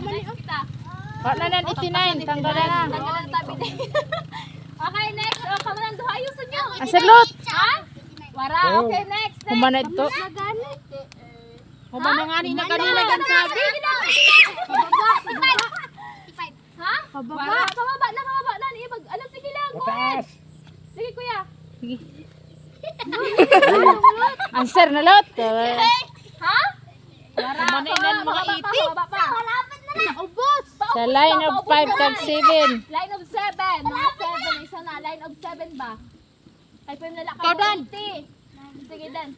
Okay, next kita. Wa na nan 89, tanggalan na. Tanggalan tabi din. okay, next. O, kamo nang duha ayusin nyo. Asaglot. Ha? Wara. Okay, next. next. Humanad to. Nagani. Humana nga ni na kanina gan sabi. Ha? Pababa. Wara. Pababa na, pababa na. Ibag, ano, sige lang. Ahead. Sige, kuya. Sige. Answer na lot. Ha? Wara. Humana inan mga Pababa pa, iti. pababa pa. Na. Sa line of 5 kag 7. Line of 7. Mga 7. Isa na. Line of 7 ba? Ay, pwede nila Ikaw, Dan. Sige, Dan.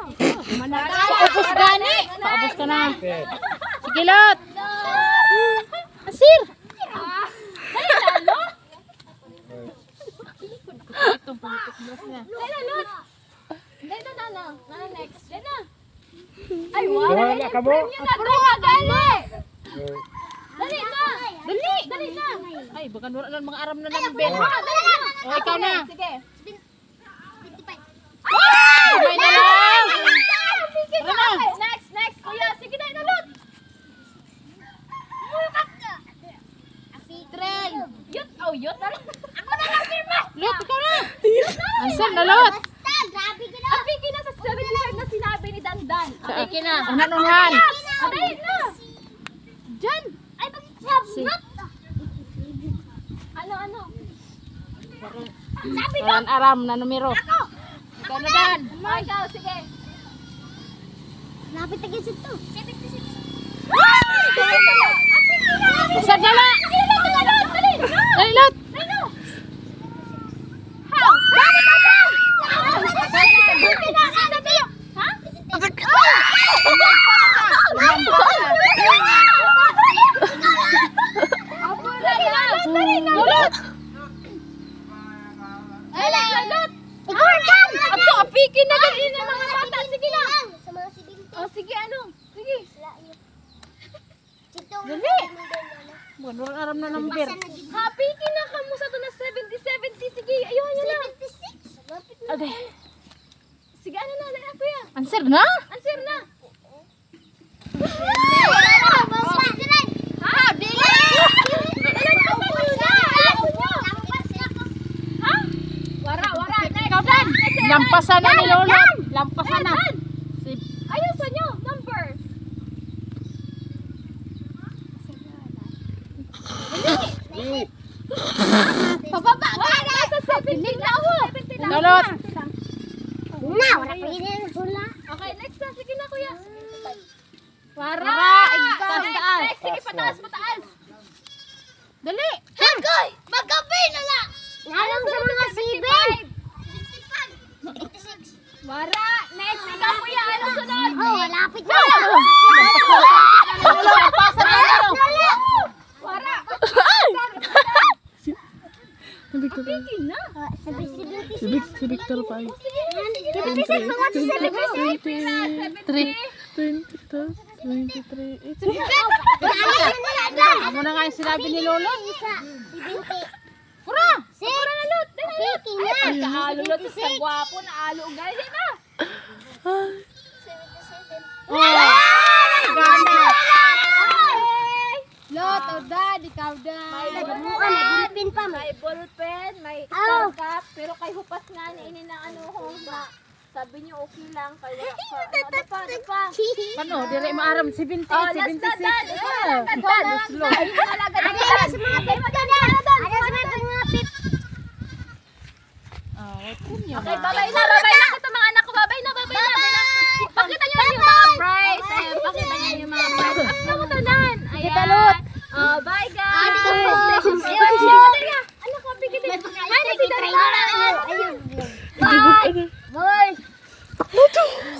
Paubos gani. Paubos ka na. Sige lot. Asir. Dali na, no? Dali na, Lot. Dali na, Nana. Nana, next. Dali na. Ay, wala. Wala ka mo? Na, Dali na, dali. Na. Dali. Dali na. Ay, baka wala na mga aram na number. Ah, dali na. O, ikaw na. Sige. Sabay na lang. Tara na. Next, next. Kuya, sige na, na, Lot. Tren. Yut, oh, yut. Ako na lang, firma. Lot, ikaw na. Answer na lot. Ang piki na sa 75 na sinabi ni Dandan. Akin na. Unan-unan. Dali na. Diyan. Ay, bakit Si. Ano, ano? Walang aram na numero. Ikaw na, Dan. Oh, ikaw, sige. Lapit na kasi ito. 76. Answer na lang. Dali, dali, dali, dali. Dali lot. Dali na. How? Ako? Ha? Apikin na dali na mga bata. Sige na. Sa mga sibil. Oh, sige, ano? Sige. Dali. Walang aram na number. Happy na ka mo sa to na 70-70. Sige, ayun nyo lang. 76. Lapit na. Ade. Sige, ano na, na, kuya. Answer na. Answer na. Ha? Dili. Ha? Wara, wara. Next. Ikaw Dan. Lampasan na ni Lolot. Lampasan na. Si Ayun sa nyo. Number. Pababa ka na. Sa 70 na ako. 70 na wala pa yun yung hula. Okay, next na. Sige na, kuya. Wara. Taas, Next, taas. next. Sige, pataas, pataas. Dali. Hagoy! Magabi na na! Nalang sa mga sibil. 76. Wara. Next. Ikaw, kuya. Ano sunod? Oh, lapit na. Lampasan na ano. Wara. Piki na. Sabi sibil. Si Victor pa. 76 mga sibil. 23. Amo na nga yung sinabi ni Lolo. Pura! Pura na lot! Piki na! Kaalulot sa gwapo na alo. Guys, na. Gana. Lot, o dad, ikaw dad. May nagulpin pa. May ballpen, may Oh. star cap, pero kay hupas nga ni ini ng ano ho ba. Sabi niyo okay lang kaya pa. Ano pa, ano pa? Paano? Dire maaram 70, Oh, last na 76. dad. Ikaw na, Ah, dad. dad, Dad, slow. Ay, talaga na dad. Okay, bye-bye na, bye-bye na.